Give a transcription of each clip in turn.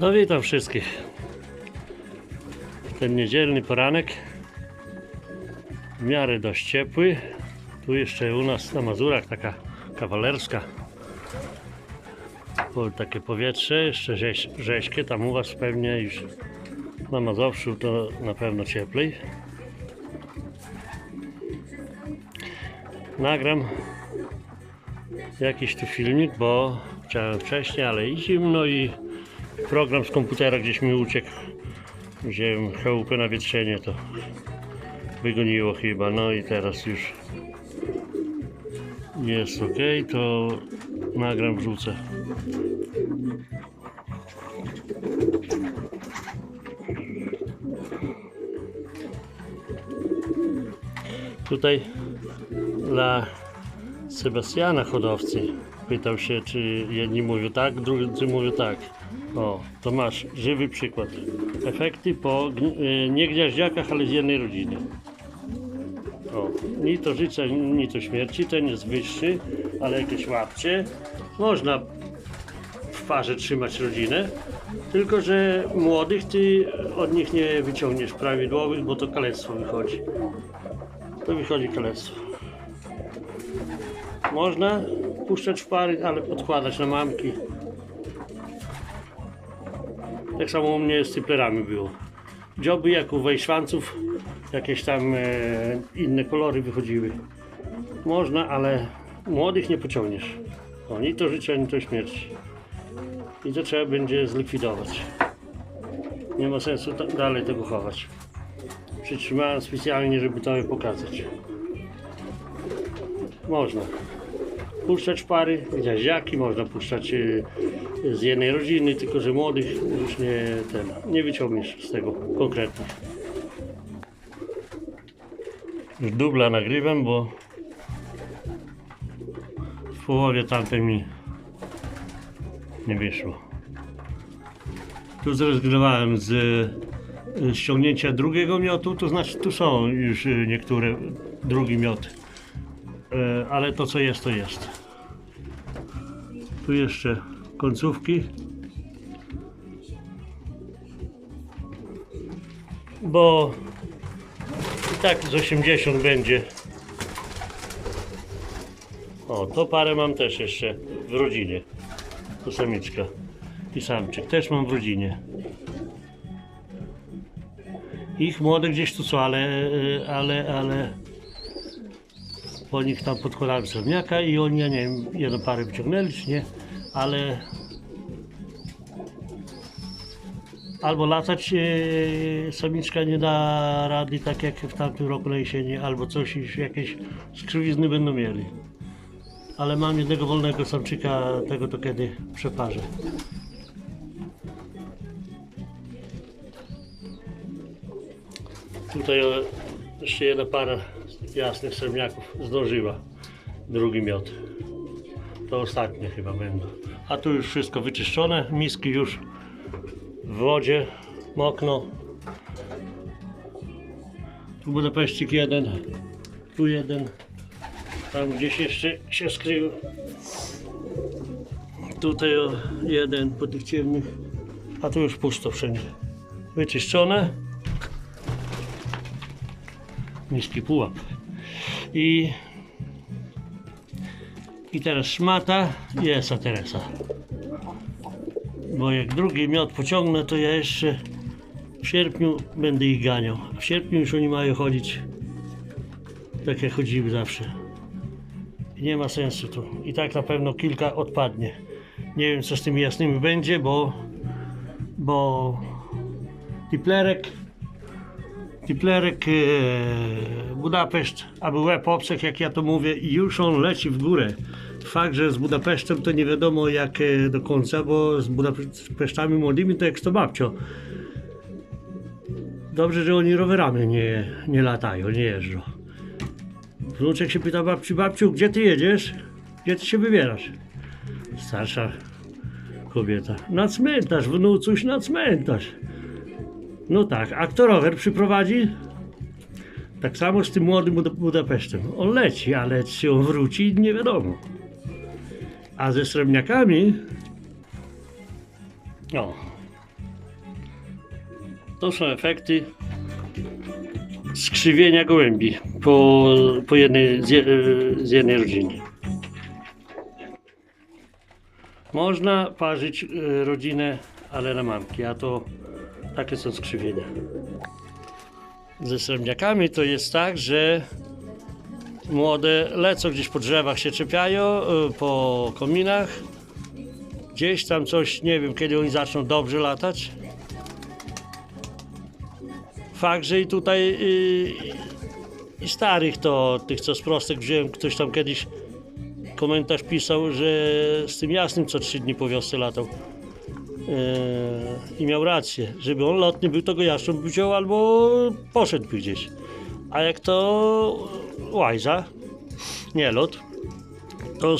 No witam wszystkich. Ten niedzielny poranek. W miarę dość ciepły. Tu jeszcze u nas na Mazurach taka kawalerska. Takie powietrze, jeszcze rzeź, rzeźkie. Tam u was pewnie już na Mazowszu to na pewno cieplej. Nagram jakiś tu filmik, bo chciałem wcześniej, ale i zimno i program z komputera gdzieś mi uciekł. Wziąłem chałupę na wietrzenie, to wygoniło chyba. No i teraz już jest ok, to nagram, wrzucę. Tutaj dla Sebastiana hodowcy pytał się, czy jedni mówią tak, drudzy mówią tak. O, to masz żywy przykład. Efekty po y, nie gniaździakach, ale z jednej rodziny. O, ni to życia, ni to śmierci, ten jest wyższy, ale jakieś łapcie. Można w parze trzymać rodzinę, tylko że młodych ty od nich nie wyciągniesz prawidłowych, bo to kalectwo wychodzi. To wychodzi kalectwo. Można puszczać w pary, ale podkładać na mamki. Tak samo u mnie z cyplerami było. Dzioby jak u wejszwanców, jakieś tam e, inne kolory wychodziły. Można, ale młodych nie pociągniesz. Oni to życie, ani to śmierć. I to trzeba będzie zlikwidować. Nie ma sensu dalej tego chować. Przytrzymałem specjalnie, żeby to pokazać. Można puszczać pary, gniaździaki, można puszczać y, z jednej rodziny, tylko że młodych już nie, ten, nie wyciągniesz z tego konkretnie. Już dubla nagrywam, bo w połowie tamtej mi nie wyszło. Tu zrezygnowałem z ściągnięcia drugiego miotu, to znaczy tu są już y, niektóre drugi miot. E, ale to co jest, to jest. Tu jeszcze końcówki. Bo i tak z 80 będzie. O, to parę mam też jeszcze w rodzinie. To samiczka i samczyk też mam w rodzinie. Ich młode gdzieś tu są, ale, ale, ale po nich tam podkładałem srebrniaka i oni, ja nie wiem, jedną parę wyciągnęli czy nie, ale albo latać e, samiczka nie da rady tak jak w tamtym roku na jesieni, albo coś jakieś skrzywizny będą mieli. Ale mam jednego wolnego samczyka, tego to kiedy przeparzę. Tutaj jeszcze jedna para jasnych srebrniaków zdążyła. Drugi miot. To ostatnie chyba będą. A tu już wszystko wyczyszczone. Miski już w wodzie. Mokno. Tu Budapeścik jeden. Tu jeden. Tam gdzieś jeszcze się skrył. Tutaj jeden po tych ciemnych. A tu już pusto wszędzie. Wyczyszczone niski pułap. I, i teraz szmata i Esa Teresa. Bo jak drugi miot pociągnę, to ja jeszcze w sierpniu będę ich ganiał. W sierpniu już oni mają chodzić tak jak chodziły zawsze. I nie ma sensu tu. I tak na pewno kilka odpadnie. Nie wiem co z tymi jasnymi będzie, bo bo Tiplerek Tiplerek e, Budapeszt, aby łeb obcych, jak ja to mówię, i już on leci w górę. Fakt, że z Budapesztem to nie wiadomo jak e, do końca, bo z Budapesztami młodymi to jak to babcio. Dobrze, że oni rowerami nie, nie latają, nie jeżdżą. Wnuczek się pyta babci, babciu, gdzie ty jedziesz? Gdzie ty się wybierasz? Starsza kobieta. Na cmentarz, wnucuś, na cmentarz. No tak, a kto rower przyprowadzi? Tak samo z tym młodym Buda- Budapesztem. On leci, ale czy on wróci, nie wiadomo. A ze srebrniakami... O, To są efekty skrzywienia gołębi po, po jednej, z, je- z jednej rodzinie. Można parzyć e, rodzinę, ale na mamki, a to takie są skrzywienia. Ze srebrniakami to jest tak, że młode lecą gdzieś po drzewach się czepiają, e, po kominach. Gdzieś tam coś, nie wiem kiedy oni zaczną dobrze latać. Fakt, że i tutaj y, i starych to, tych co z prostek wziąłem, ktoś tam kiedyś komentarz pisał, że z tym jasnym co trzy dni po wiosce latał. Yy, I miał rację, żeby on lotny był, to go jaszcząb wziął albo poszedłby gdzieś. A jak to łajza, nie lot, to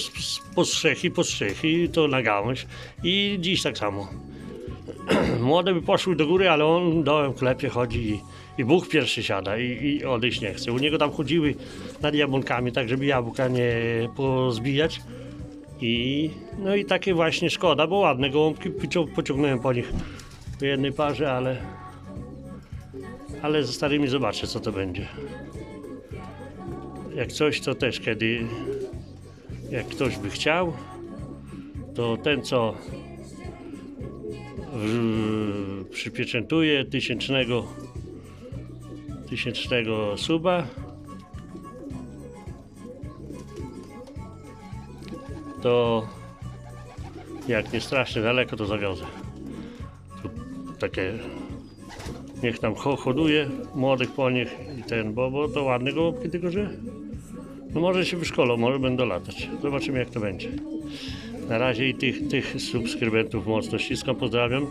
po strzechy, po strzechy, to na gałąź. I dziś tak samo. Młode by poszły do góry, ale on dołem klepie chodzi i, i Bóg pierwszy siada i, i odejść nie chce. U niego tam chodziły nad jabłonkami, tak żeby jabłka nie pozbijać. I no i takie właśnie szkoda, bo ładne gołąbki pocią- pociągnąłem po nich w jednej parze, ale ale ze starymi zobaczę co to będzie. Jak coś to też kiedy jak ktoś by chciał, to ten co w, przypieczętuje tysięcznego tysięcznego suba to jak nie strasznie daleko to zawiozę takie niech tam ho- hoduje młodych po nich i ten, bo, bo to ładne gołąbki tylko że no może się wyszkolą, może będą latać zobaczymy jak to będzie na razie i tych, tych subskrybentów mocno ściskam, pozdrawiam.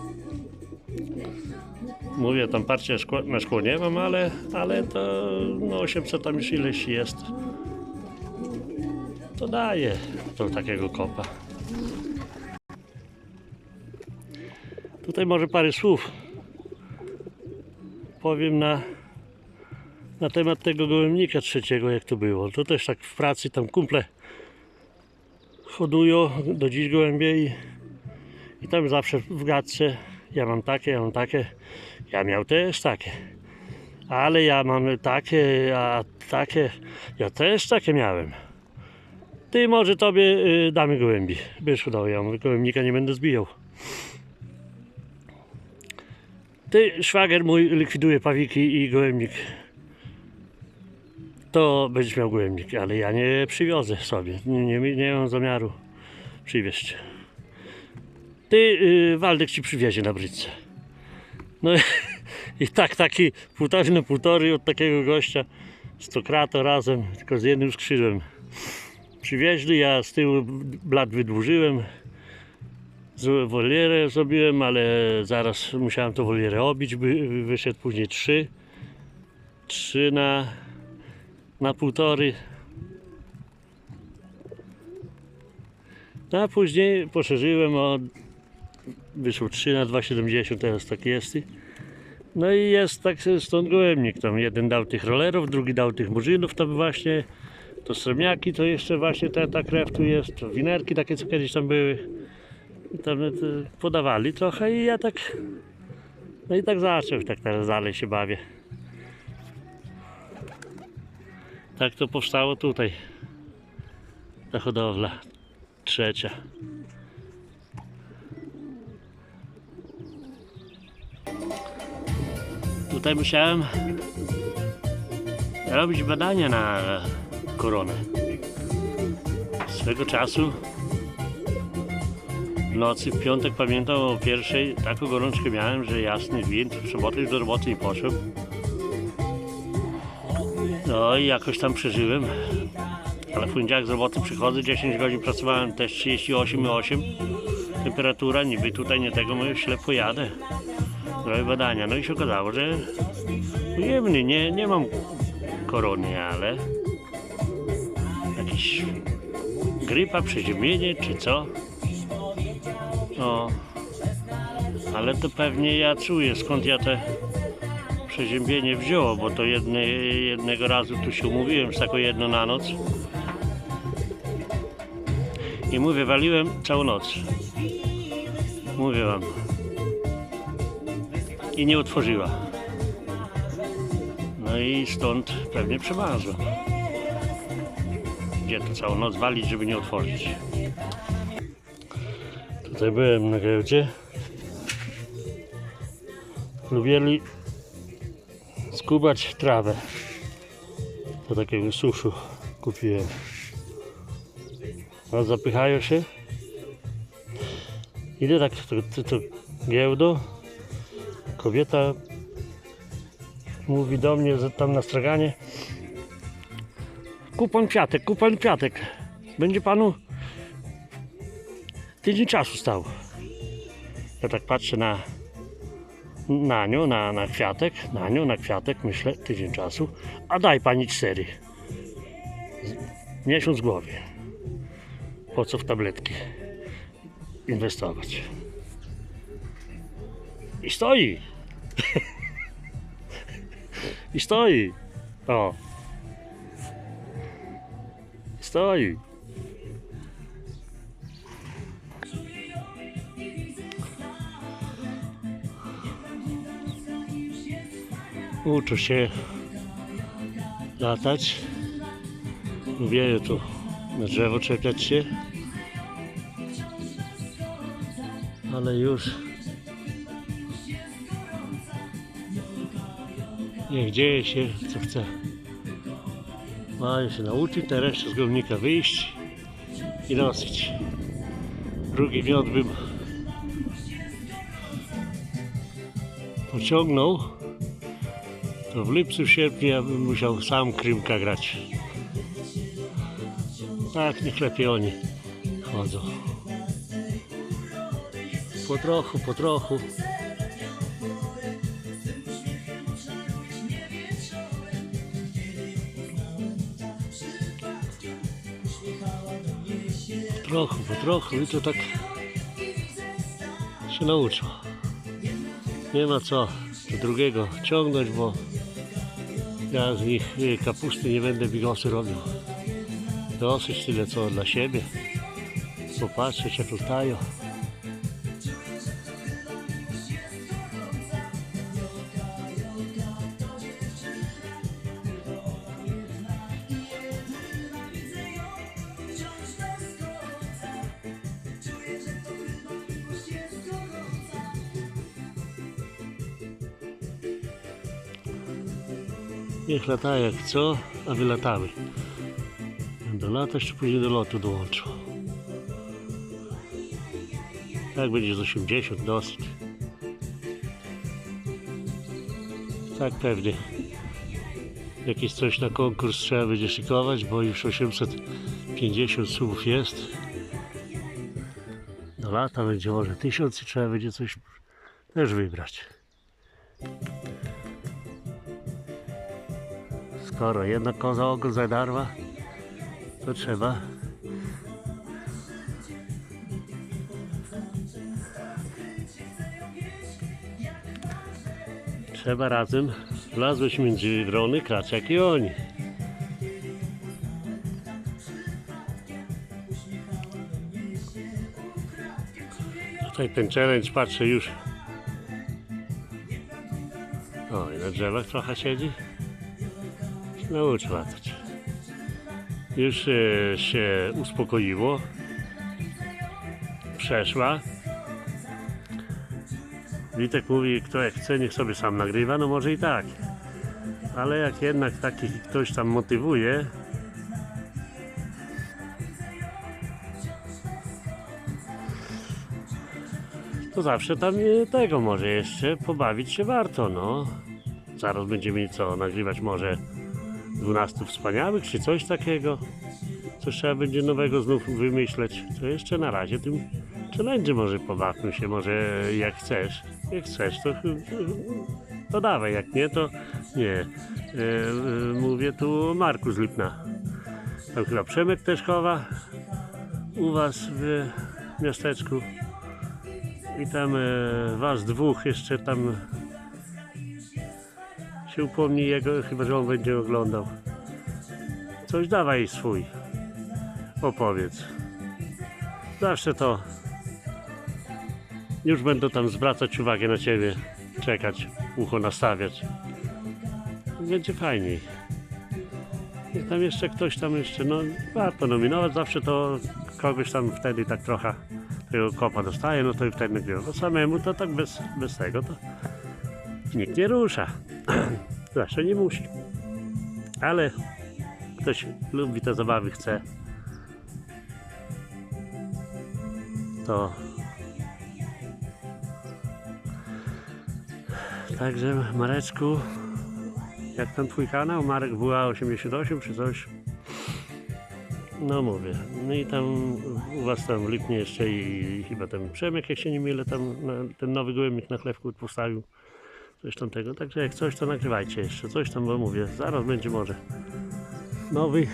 Mówię, tam parcie na szkło nie mam, ale, ale to no 800 tam już ileś jest. To daje to takiego kopa. Tutaj może parę słów powiem na, na temat tego gołębnika trzeciego, jak to było. To też tak w pracy tam kumple hodują do dziś gołębie i, i tam zawsze w gadce ja mam takie, ja mam takie, ja miał też takie. Ale ja mam takie, a takie, ja też takie miałem. Ty może tobie y, damy gołębi. Byś udał, ja mówię, gołębnika nie będę zbijał. Ty, szwagier mój likwiduje pawiki i gołębnik. To będziesz miał gołębnik, ale ja nie przywiozę sobie. Nie, nie, nie mam zamiaru przywieźć. Ty, y, Waldek ci przywiezie na bryczce. No i, i tak taki półtory na półtory od takiego gościa stokrato razem, tylko z jednym skrzydłem. Przywieźli, ja z tyłu blat wydłużyłem. Wolierę zrobiłem, ale zaraz musiałem to wolierę obić, by wyszedł później trzy. Trzy na na półtory. No, a później poszerzyłem o wyszło 3 na 2,70 teraz tak jest. No i jest tak stąd gołębnik tam. Jeden dał tych rollerów, drugi dał tych murzynów tam właśnie. To srebrniaki to jeszcze właśnie ta, ta krew tu jest. To winerki takie co kiedyś tam były. Tam e, podawali trochę i ja tak no i tak zacząłem, tak teraz dalej się bawię. Tak to powstało tutaj. Ta hodowla trzecia. Tutaj musiałem robić badania na koronę. Swego czasu w nocy, w piątek pamiętam o pierwszej taką gorączkę miałem, że jasny gwint, w sobotę już do roboty nie poszedłem. No i jakoś tam przeżyłem. Ale w poniedziałek z roboty przychodzę, 10 godzin pracowałem też 38,8 temperatura, niby tutaj nie tego, mówię, ślepo jadę. Zrobię badania, no i się okazało, że ujemny, nie, nie mam korony, ale grypa, przeziębienie czy co. No, ale to pewnie ja czuję, skąd ja te przeziębienie wzięło, bo to jedne, jednego razu tu się umówiłem z taką jedno na noc. I mówię, waliłem całą noc. Mówię wam. i nie otworzyła. No i stąd pewnie przemarzła. Gdzie to całą noc walić, żeby nie otworzyć. Tutaj byłem na giełdzie. Lubieli skubać trawę. Do takiego suszu kupiłem. No, zapychają się. Idę tak to, to, to giełdo. Kobieta mówi do mnie, że tam na straganie kup pan kwiatek, kup pan kwiatek. Będzie panu tydzień czasu stał. Ja tak patrzę na na nią, na, na kwiatek, na nią, na kwiatek, myślę, tydzień czasu, a daj pani cztery. Miesiąc głowie. Po co w tabletki inwestować? I stoi. I stoi. O. Stoi. Uczą się latać. Lubię tu na drzewo czepiać się. Ale już niech dzieje się co chce. Mają się nauczyć, teraz z gromnika wyjść i nosić. Drugi miod bym pociągnął, to w lipcu, sierpniu ja bym musiał sam krymka grać. Tak, niech lepiej oni chodzą. Po trochu, po trochu. Trochu, po trochu i to tak się nauczą. Nie ma co do drugiego ciągnąć, bo ja z nich y, kapusty nie będę bigosy robił. Dosyć tyle co dla siebie. Popatrzeć jak latają. Niech jak co, a wylatały. Do lata czy później do lotu dołączą. Tak będzie z 80 dosyć. Tak pewnie. Jakieś coś na konkurs trzeba będzie szykować, bo już 850 słów jest. Do lata będzie może 1000 i trzeba będzie coś też wybrać. Skoro jedna koza ogon zadarła, to trzeba trzeba razem wlazłeś między wrony, kraczek i oni. Tutaj ten challenge patrzę już. O, i na drzewach trochę siedzi. Nauczy latać. Już e, się uspokoiło. Przeszła. Witek mówi, kto jak chce, niech sobie sam nagrywa. No może i tak. Ale jak jednak taki ktoś tam motywuje, to zawsze tam e, tego może jeszcze pobawić się warto, no. Zaraz będziemy co nagrywać może 12 wspaniałych czy coś takiego. Coś trzeba będzie nowego znów wymyśleć. To jeszcze na razie tym challenge może pobawmy się, może jak chcesz. Jak chcesz, to, to dawaj, jak nie, to nie. E, e, mówię tu Marku z Lipna. Tam chyba Przemek też chowa u was w miasteczku. I tam e, was dwóch jeszcze tam się upomni jego, chyba że on będzie oglądał. Coś dawaj swój. Opowiedz. Zawsze to. Już będę tam zwracać uwagę na ciebie. czekać, ucho nastawiać. Będzie fajniej. Niech tam jeszcze ktoś tam jeszcze, no warto nominować, zawsze to kogoś tam wtedy tak trochę tego kopa dostaje, no to i wtedy nagrywa. Bo samemu to tak bez, bez tego to nikt nie rusza. Zawsze nie musi. Ale ktoś lubi te zabawy, chce, to Także Mareczku, jak tam twój kanał? Marek była 88 czy coś? No mówię. No i tam u was tam w Lipnie jeszcze i, chyba ten Przemek, jak się nie mylę, tam na, ten nowy gołębnik na chlewku postawił. Coś tam tego. Także jak coś to nagrywajcie jeszcze. Coś tam, bo mówię, zaraz będzie może nowy.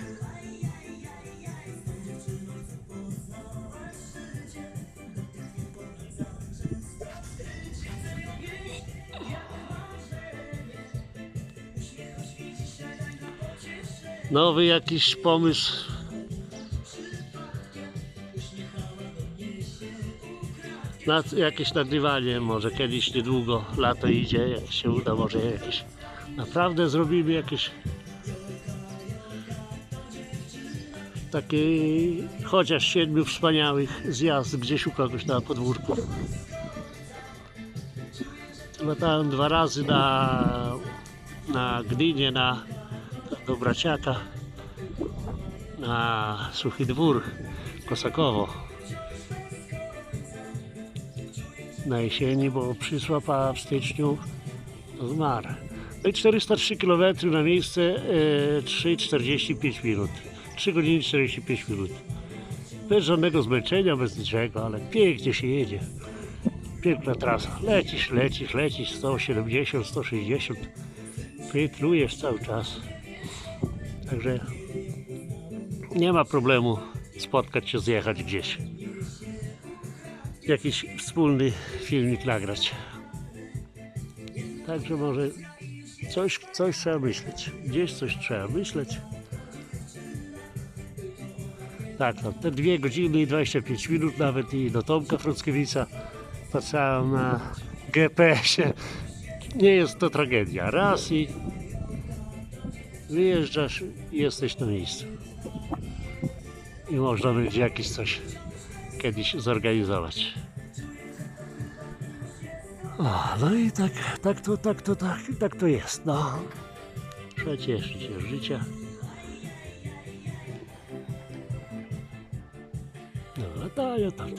Nowy jakiś pomysł. Na jakieś nagrywanie może kiedyś niedługo, lato idzie, jak się uda, może jakieś naprawdę zrobimy jakieś takie chociaż siedmiu wspaniałych zjazd gdzieś u kogoś na podwórku. Latałem dwa razy na, na Gdynię, na do Braciaka na Suchy Dwór Kosakowo na jesieni, bo przysłap, w styczniu zmarł. No i 403 km na miejsce e, 3,45 minut. 3 godziny 45 minut. Bez żadnego zmęczenia, bez niczego, ale pięknie się jedzie. Piękna trasa. Lecisz, lecisz, lecisz 170, 160. Pytlujesz cały czas. Także nie ma problemu spotkać się, zjechać gdzieś. Jakiś wspólny filmik nagrać. Także może coś, coś trzeba myśleć. Gdzieś coś trzeba myśleć. Tak, no, te dwie godziny i 25 minut nawet i do Tomka Frockiewicza patrzałem na GPS-ie. Nie jest to tragedia. Raz i wyjeżdżasz i jesteś na miejscu. I można będzie jakieś coś kiedyś zorganizować. O, no i tak, tak to, tak to, tak, tak to jest, no. Trzeba cieszyć się życia. No, latają tam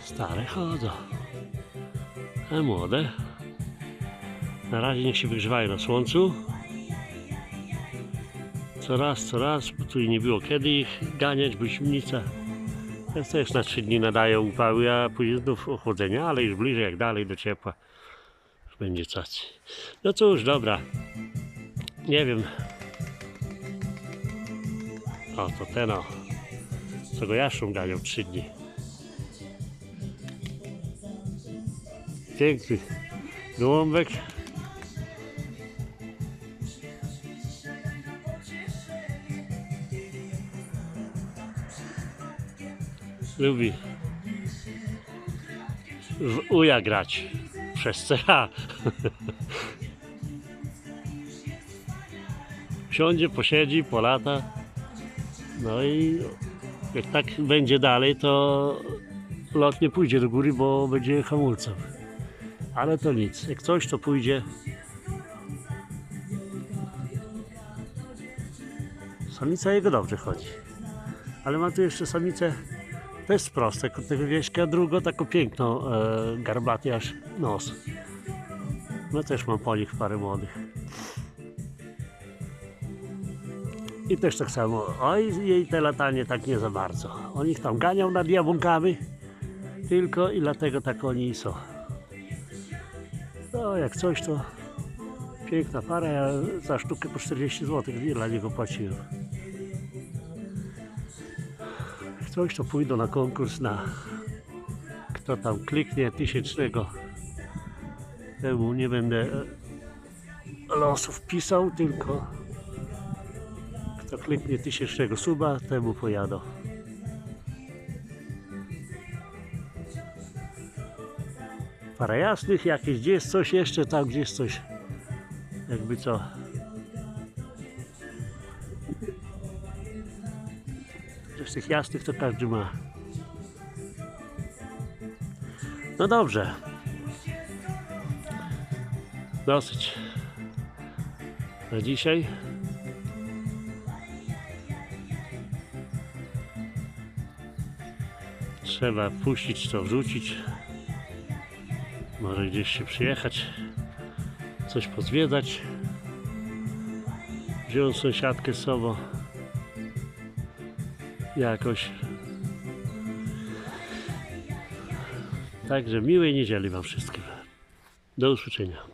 stare chodzą. A młode na razie niech się wygrzewają na słońcu. Coraz, coraz, bo tu nie było kiedy ich ganiać, bo zimnica. Więc też na trzy dni nadają upały, a później znów ochłodzenia, ale już bliżej jak dalej do ciepła. Już będzie cacy. No cóż, dobra. Nie wiem. O, to ten o. Co go jaszczą ganiał trzy dni. Piękny gołąbek. Lubi w uja grać przez CH. Siądzie, posiedzi, polata. No i jak tak będzie dalej, to lot nie pójdzie do góry, bo będzie hamulcem. Ale to nic. Jak coś, to pójdzie. Samica jego dobrze chodzi. Ale ma tu jeszcze samicę to jest proste, tego wieśka, drugo taką piękną e, garbaty aż nos. No też mam po nich parę młodych. I też tak samo, oj jej te latanie tak nie za bardzo. On ich tam ganiał nad jabłonkami tylko i dlatego tak oni są. No jak coś to piękna para, ja za sztukę po 40 zł dla niego płaciłem. Coś, to pójdą na konkurs na kto tam kliknie tysięcznego. Temu nie będę e, losów pisał, tylko kto kliknie tysięcznego suba, temu pojadą. Parę jasnych jakieś, gdzie jest coś jeszcze, tam gdzie jest coś. Jakby co. Z tych jasnych to każdy ma. No dobrze. Dosyć. Na dzisiaj. Trzeba puścić to, wrzucić. Może gdzieś się przyjechać. Coś pozwiedzać. Wziąć sąsiadkę z sobą. Jakoś. Także miłej niedzieli Wam wszystkim. Do usłyszenia.